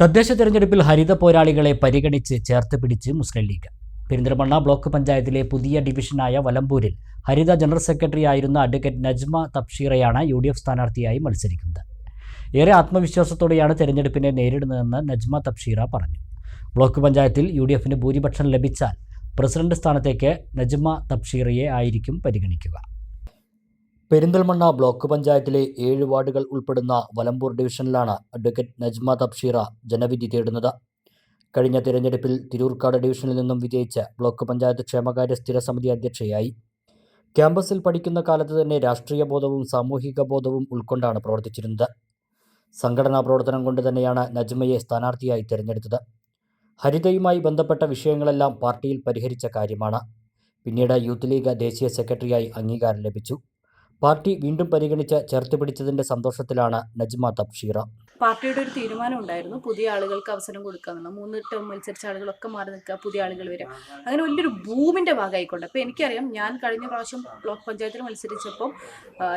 തദ്ദേശ തെരഞ്ഞെടുപ്പിൽ ഹരിത പോരാളികളെ പരിഗണിച്ച് ചേർത്ത് പിടിച്ച് മുസ്ലിം ലീഗ്. പെരിന്തൽമണ്ണ ബ്ലോക്ക് പഞ്ചായത്തിലെ പുതിയ ഡിവിഷനായ വലമ്പൂരിൽ ഹരിത ജനറൽ സെക്രട്ടറി ആയിരുന്ന അഡ്വക്കേറ്റ് നജ്മ തപ്ഷീറയാണ് യു ഡി എഫ് സ്ഥാനാർത്ഥിയായി മത്സരിക്കുന്നത്. ഏറെ ആത്മവിശ്വാസത്തോടെയാണ് തെരഞ്ഞെടുപ്പിനെ നേരിടുന്നതെന്ന് നജ്മ തപ്ഷീറ പറഞ്ഞു. ബ്ലോക്ക് പഞ്ചായത്തിൽ യു ഡി എഫിന് ഭൂരിപക്ഷം ലഭിച്ചാൽ പ്രസിഡന്റ് സ്ഥാനത്തേക്ക് നജ്മ തപ്ഷീറയെ ആയിരിക്കും പരിഗണിക്കുക. പെരിന്തൽമണ്ണ ബ്ലോക്ക് പഞ്ചായത്തിലെ ഏഴ് വാർഡുകൾ ഉൾപ്പെടുന്ന വലമ്പൂർ ഡിവിഷനിലാണ് അഡ്വക്കേറ്റ് നജ്മ തബ്ഷീറ ജനവിധി തേടുന്നത്. കഴിഞ്ഞ തിരഞ്ഞെടുപ്പിൽ തിരൂർക്കാട് ഡിവിഷനിൽ നിന്നും വിജയിച്ച ബ്ലോക്ക് പഞ്ചായത്ത് ക്ഷേമകാര്യ സ്ഥിര സമിതി അധ്യക്ഷയായി. ക്യാമ്പസിൽ പഠിക്കുന്ന കാലത്ത് തന്നെ രാഷ്ട്രീയ ബോധവും സാമൂഹിക ബോധവും ഉൾക്കൊണ്ടാണ് പ്രവർത്തിച്ചിരുന്നത്. സംഘടനാ പ്രവർത്തനം കൊണ്ട് തന്നെയാണ് നജ്മയെ സ്ഥാനാർത്ഥിയായി തിരഞ്ഞെടുത്തത്. ഹരിതയുമായി ബന്ധപ്പെട്ട വിഷയങ്ങളെല്ലാം പാർട്ടിയിൽ പരിഹരിച്ച കാര്യമാണ്. പിന്നീട് യൂത്ത് ലീഗ് ദേശീയ സെക്രട്ടറിയായി അംഗീകാരം ലഭിച്ചു. പാർട്ടി വീണ്ടും പരിഗണിച്ച് ചേർത്ത് പിടിച്ചതിന്റെ സന്തോഷത്തിലാണ് നജ്മ തബ്ഷീറ പാർട്ടിയുടെ ഒരു തീരുമാനം ഉണ്ടായിരുന്നു. പുതിയ ആളുകൾക്ക് അവസരം കൊടുക്കുക എന്നുള്ള. മൂന്ന് ടേം മത്സരിച്ച ആളുകളൊക്കെ മാറി നിൽക്കുക പുതിയ ആളുകൾ വരിക. അങ്ങനെ വലിയൊരു ബൂമിന്റെ ഭാഗമായിക്കൊണ്ട്. അപ്പോൾ എനിക്കറിയാം ഞാൻ കഴിഞ്ഞ പ്രാവശ്യം ബ്ലോക്ക് പഞ്ചായത്തിൽ മത്സരിച്ചപ്പോൾ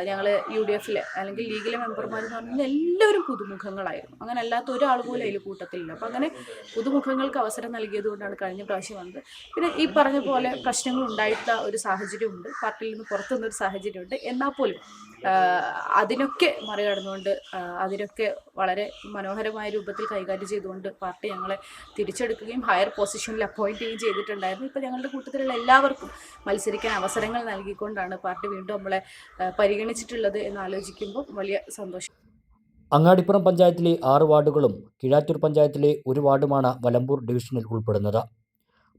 ഞങ്ങൾ യു ഡി എഫിലെ അല്ലെങ്കിൽ ലീഗിലെ മെമ്പർമാർ എന്ന് പറഞ്ഞാൽ എല്ലാവരും പുതുമുഖങ്ങളായിരുന്നു. അങ്ങനെ അല്ലാത്ത ഒരാൾ പോലും അതിൽ കൂട്ടത്തിലില്ല. അപ്പോൾ അങ്ങനെ പുതുമുഖങ്ങൾക്ക് അവസരം നൽകിയത് കൊണ്ടാണ് കഴിഞ്ഞ പ്രാവശ്യം വന്നത്. പിന്നെ ഈ പറഞ്ഞ പോലെ പ്രശ്നങ്ങൾ ഉണ്ടായിട്ടുള്ള ഒരു സാഹചര്യമുണ്ട്. പാർട്ടിയിൽ നിന്ന് പുറത്തുനിന്നൊരു സാഹചര്യമുണ്ട്. എന്നാൽ പോലും അതിനൊക്കെ മറികടന്നുകൊണ്ട് അതിനൊക്കെ വളരെ മനോഹരമായ രൂപത്തിൽ കൈകാര്യം ചെയ്തുകൊണ്ട് പാർട്ടി ഞങ്ങളെ തിരിച്ചെടുക്കുകയും ഹയർ പൊസിഷനിൽ അപ്പോയിന്റ് ചെയ്യുകയും ചെയ്തിട്ടുണ്ടായിരുന്നു. ഇപ്പോൾ ഞങ്ങളുടെ കൂട്ടത്തിലുള്ള എല്ലാവർക്കും മത്സരിക്കാൻ അവസരങ്ങൾ നൽകിക്കൊണ്ടാണ് പാർട്ടി വീണ്ടും നമ്മളെ പരിഗണിച്ചിട്ടുള്ളത് എന്ന് ആലോചിക്കുമ്പോൾ വലിയ സന്തോഷം. അങ്ങാടിപ്പുറം പഞ്ചായത്തിലെ ആറ് വാർഡുകളും കിഴാറ്റൂർ പഞ്ചായത്തിലെ ഒരു വാർഡുമാണ് വലമ്പൂർ ഡിവിഷനിൽ ഉൾപ്പെടുന്നത്.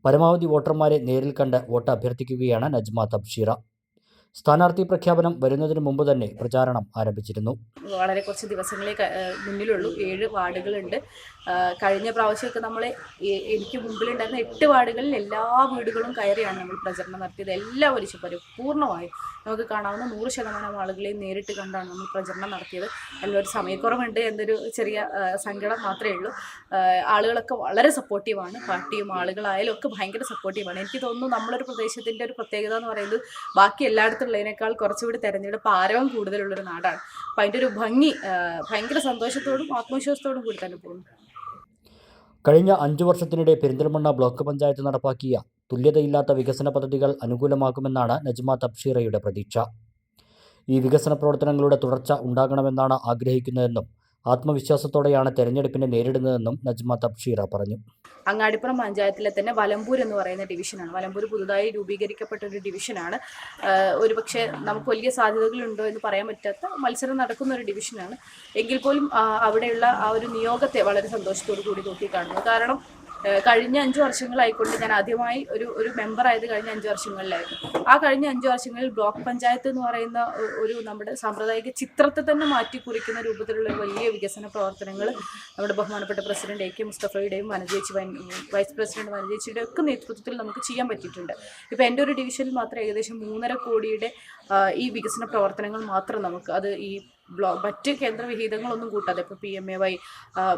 പരമാവധി വോട്ടർമാരെ നേരിൽ കണ്ട് വോട്ട് അഭ്യർത്ഥിക്കുകയാണ് നജ്മ തബ്ഷീറ. സ്ഥാനാർത്ഥി പ്രഖ്യാപനം വരുന്നതിന് മുമ്പ് തന്നെ പ്രചാരണം ആരംഭിച്ചിരുന്നു. വളരെ കുറച്ച് ദിവസങ്ങളെ മുന്നിലുള്ളൂ. ഏഴ് വാർഡുകളുണ്ട്. കഴിഞ്ഞ പ്രാവശ്യമൊക്കെ നമ്മൾ എനിക്ക് മുമ്പിലുണ്ടായിരുന്ന എട്ട് വാർഡുകളിൽ എല്ലാ വീടുകളും കയറിയാണ് നമ്മൾ പ്രചരണം നടത്തിയത്. എല്ലാ ശ- പൂർണമായും നമുക്ക് കാണാവുന്ന നൂറ് ശതമാനം ആളുകളെ നേരിട്ട് കണ്ടാണ് നമ്മൾ പ്രചരണം നടത്തിയത്. അതിലൊരു സമയക്കുറവുണ്ട് എന്നൊരു ചെറിയ സങ്കടം മാത്രമേ ഉള്ളൂ. ആളുകളൊക്കെ വളരെ സപ്പോർട്ടീവാണ് പാർട്ടിയും ആളുകളായാലും ഒക്കെ ഭയങ്കര സപ്പോർട്ടീവാണ് എനിക്ക് തോന്നുന്നു നമ്മളൊരു പ്രദേശത്തിന്റെ ഒരു പ്രത്യേകത എന്ന് പറയുന്നത് ബാക്കി എല്ലായിടത്തുള്ളതിനേക്കാൾ കുറച്ചുകൂടി തെരഞ്ഞെടുപ്പ് ആരവം കൂടുതലുള്ളൊരു നാടാണ്. അപ്പം അതിന്റെ ഒരു ഭംഗി ഭയങ്കര സന്തോഷത്തോടും ആത്മവിശ്വാസത്തോടും കൂടി തന്നെ പോകുന്നു. കഴിഞ്ഞ അഞ്ചു വർഷത്തിനിടെ പെരിന്തൽമണ്ണ ബ്ലോക്ക് പഞ്ചായത്ത് നടപ്പാക്കിയ തുല്യതയില്ലാത്ത വികസന പദ്ധതികൾ അനുകൂലമാകുമെന്നാണ് നജ്മ തബ്ഷീറയുടെ പ്രതീക്ഷ. ഈ വികസന പ്രവർത്തനങ്ങളുടെ തുടർച്ച ഉണ്ടാകണമെന്നാണ് ആഗ്രഹിക്കുന്നതെന്നും ആത്മവിശ്വാസത്തോടെയാണ് തെരഞ്ഞെടുപ്പിനെ നേരിടുന്നതെന്നും നജ്മ തബ്ഷീറ പറഞ്ഞു. അങ്ങാടിപ്പുറം പഞ്ചായത്തിലെ തന്നെ വലമ്പൂർ എന്ന് പറയുന്ന ഡിവിഷനാണ്. വലമ്പൂർ പുതുതായി രൂപീകരിക്കപ്പെട്ട ഒരു ഡിവിഷനാണ്. ഒരു പക്ഷേ നമുക്ക് വലിയ സാധ്യതകളുണ്ടോ എന്ന് പറയാൻ പറ്റാത്ത മത്സരം നടക്കുന്ന ഒരു ഡിവിഷനാണ്. എങ്കിൽ പോലും അവിടെയുള്ള ആ ഒരു നിയോഗത്തെ വളരെ സന്തോഷത്തോടു കൂടി നോക്കി കാണുന്നു കാരണം കഴിഞ്ഞ അഞ്ച് വർഷങ്ങളായിക്കൊണ്ട് ഞാൻ ആദ്യമായി ഒരു ഒരു മെമ്പർ ആയത് കഴിഞ്ഞ അഞ്ച് വർഷങ്ങളിലായിരുന്നു. ആ കഴിഞ്ഞ അഞ്ച് വർഷങ്ങളിൽ ബ്ലോക്ക് പഞ്ചായത്ത് എന്ന് പറയുന്ന ഒരു നമ്മുടെ സാമ്പ്രദായിക ചിത്രത്തെ തന്നെ മാറ്റി കുറിക്കുന്ന രൂപത്തിലുള്ള വലിയ വികസന പ്രവർത്തനങ്ങൾ നമ്മുടെ ബഹുമാനപ്പെട്ട പ്രസിഡന്റ് എ കെ മുസ്തഫയുടെയും വനജേച്ചി വൈസ് പ്രസിഡന്റ് വനജേച്ചിയുടെ ഒക്കെ നേതൃത്വത്തിൽ നമുക്ക് ചെയ്യാൻ പറ്റിയിട്ടുണ്ട്. ഇപ്പോൾ എന്റെ ഒരു ഡിവിഷനിൽ മാത്രം ഏകദേശം മൂന്നര കോടിയുടെ ഈ വികസന പ്രവർത്തനങ്ങൾ മാത്രം നമുക്ക് അത് ഈ ബ്ലോ മറ്റ് കേന്ദ്ര വിഹിതങ്ങളൊന്നും കൂട്ടാതെ ഇപ്പോൾ പി എം എ വൈ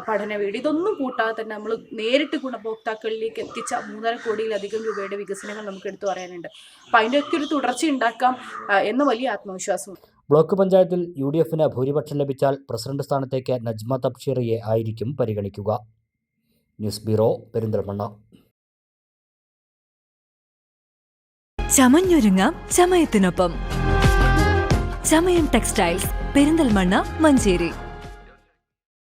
പഠന വീട് ഇതൊന്നും കൂട്ടാതെ തന്നെ നമ്മൾ നേരിട്ട് ഗുണഭോക്താക്കളിലേക്ക് എത്തിച്ച മൂന്നര കോടിയിലധികം രൂപയുടെ വികസനങ്ങൾ നമുക്ക് എടുത്തു പറയാനുണ്ട്. അപ്പോൾ അതിന്റെയൊക്കെ ഒരു തുടർച്ച ഉണ്ടാക്കാം എന്ന വലിയ ആത്മവിശ്വാസമുണ്ട് ബ്ലോക്ക് പഞ്ചായത്തിൽ യു ഡി എഫിന് ഭൂരിപക്ഷം ലഭിച്ചാൽ പ്രസിഡന്റ് സ്ഥാനത്തേക്ക് നജ്മ തബ്ഷീറിയെ ആയിരിക്കും പരിഗണിക്കുക. News bureau Perinthalmanna. ചമഞ്ഞൊരുങ്ങാം ചമയത്തിനൊപ്പം. ചമയം ടെക്സ്റ്റൈൽസ് പെരിന്തൽമണ്ണ മഞ്ചേരി.